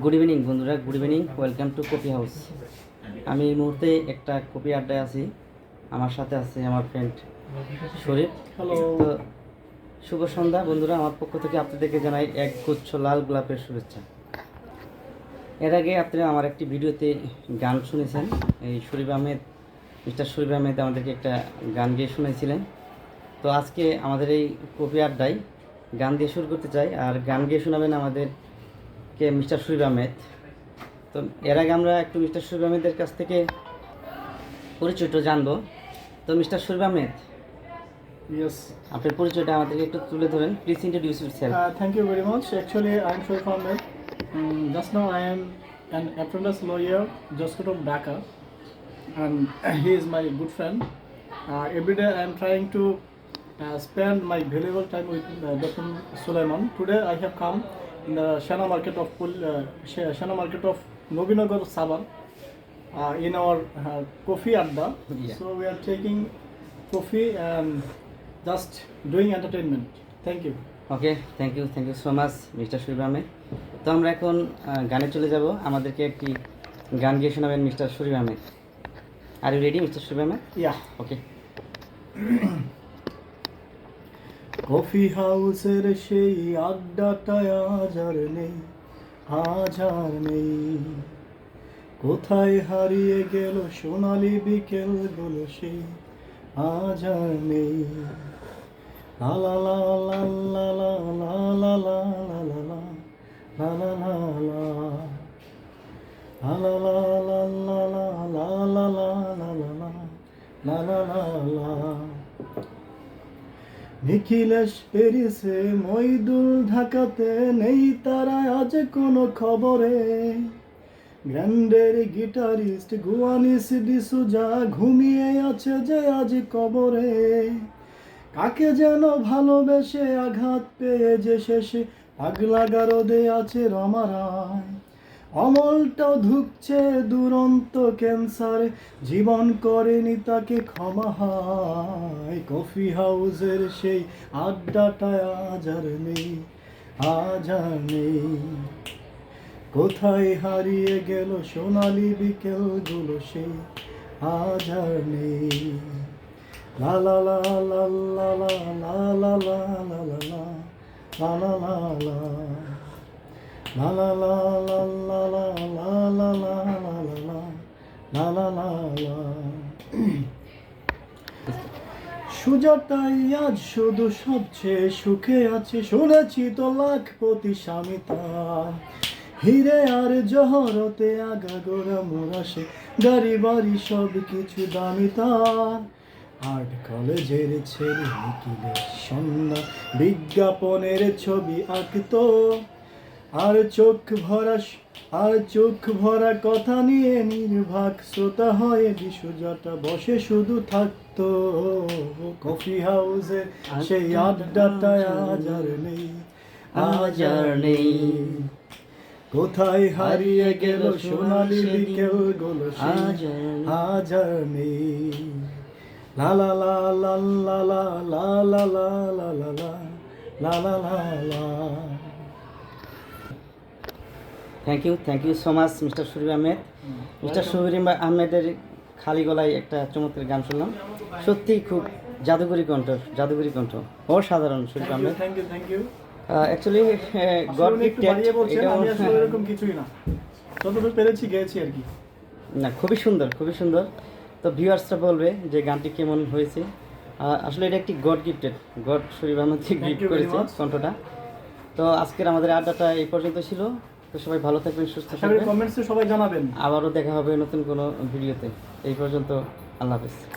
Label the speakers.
Speaker 1: Good evening বন্ধুরা। Good evening welcome to coffee house আমি এই মুহূর্তে একটা কপি আড্ডায় আছি। আমার সাথে আছে আমার ফ্রেন্ড শরীফ।
Speaker 2: হ্যালো
Speaker 1: তো শুভ সন্ধ্যা বন্ধুরা। আমার পক্ষ থেকে আপনাদেরকে জানাই এক গুচ্ছ লাল গোলাপের শুভেচ্ছা। এর আগে আপনারা আমার একটি ভিডিওতে গান শুনেছেন। এই শরীফ আহমেদ মিস্টার শরীফ আহমেদ আমাদেরকে একটা গান গিয়ে শুনেছিলেন তো আজকে আমাদের এই কপি আড্ডায় গান দিয়ে শুরু করতে চাই। আর গান গিয়ে শোনাবেন আমাদের কে মিস্টার সুরির আহমেদ। তো এর আগে আমরা একটু মিস্টার সুরির আহমেদের কাছ থেকে পরিচয়টা জানব। তো মিস্টার সুরির আহমেদ
Speaker 2: ইয়েস
Speaker 1: আপনার পরিচয়টা আমাদের একটু তুলে ধরেন। Please introduce yourself
Speaker 2: thank you very much actually I am Surir Ahmed just now I am an apprentice lawyer just court of Dhaka and he is my good friend everyday I am trying to spend my valuable time with doctor Sulaiman today I have come Sena market of Sena market of Nabinagar সাবান in our coffee
Speaker 1: adda
Speaker 2: so we are taking coffee and just doing entertainment thank you
Speaker 1: okay thank you thank you so much mister Sharif তো আমরা এখন uh, গানে চলে যাব। আমাদেরকে একটি গান গিয়ে শোনাবেন mister Sharif Ahmed are you ready mister Sharif Ahmed
Speaker 2: yeah
Speaker 1: okay
Speaker 2: coffee হাউসের সেই আড্ডাটায় আজ আর নেই আজ আর নেই কোথায় হারিয়ে গেল সোনালি বিকেলগুলো সেই আজ আর নেই লা লা লা লা লা লা লা লা লা লা লা লা লা লা লা নিখিলেশ পেরিসে মইদুল ঢাকাতে নেই তারা আজ কোনো খবরে। গ্র্যান্ডের গিটারিস্ট গুয়ানিস ডিসুজা ঘুমিয়ে আছে যে আজ কবরে। কাকে যেন ভালোবেসে আঘাত পেয়ে যে শেষে পাগলা গারদে আছে রমারায়। অমলটাও ধুকছে দুরন্ত ক্যান্সারে জীবন করেনি তাকে ক্ষমা হায় কফি হাউসের সেই আড্ডাটা আজ আর নেই আজ আর নেই কোথায় হারিয়ে গেল সোনালি বিকেলগুলো সেই আজ আর নেই লা লা লা লা লা লা লা লা লা লা লা লা লা লা La la la la la la la la la la la la la la la সুজাতাই আজ শুধু সবচেয়ে সুখে আছে শুনেছি তো লাখপতি স্বামী তার হিরে আর জহরতে আগা গোড়া মোরাসে গাড়ি বাড়ি সব কিছু দামি তার আর্ট কলেজের ছেলে নিখিলের সন্ধ্যা বিজ্ঞাপনের ছবি আঁকতো আর চোখ ভরা আর চোখ ভরা কথা নিয়ে নির্ভাগ শ্রোতা হয়ে বিশ্বজাটা বসে শুধু থাকতো কফি হাউসে সেই আড্ডাটা আজ আর নেই
Speaker 1: আজ আর নেই।
Speaker 2: কোথায় হারিয়ে গেল সোনালি বিকেলগুলো
Speaker 1: আজ আর নেই।
Speaker 2: লা লা লা লা লা লা লা লা লা লা লা লা লা লা
Speaker 1: thank you thank you so much mister Sharif Ahmed mister Sharif আহমেদের খালি গলায় একটা চমৎকার গান শুনলাম। সত্যিই খুব জাদুকরি কণ্ঠ জাদুকরি কণ্ঠ। অসাধারণ Sharif Ahmed
Speaker 2: thank you thank you
Speaker 1: actually God
Speaker 2: আসলে একটু আমি আসলে এরকম কিছুই না। যতটুকু পেরেছি গেয়েছি আর কি।
Speaker 1: না খুবই সুন্দর খুবই সুন্দর। তো ভিউয়ার্সরা বলবে যে গানটি কেমন হয়েছে। আসলে এটা একটি God gifted God Sharif
Speaker 2: Thank
Speaker 1: gift করেছে. কণ্ঠটা। তো আজকের আমাদের আড্ডাটা এই পর্যন্ত ছিল। তো সবাই ভালো থাকবেন সুস্থ থাকবেন।
Speaker 2: কমেন্টসে সবাই জানাবেন।
Speaker 1: আবারও দেখা হবে নতুন কোনো ভিডিওতে। এই পর্যন্ত আল্লাহ হাফেজ।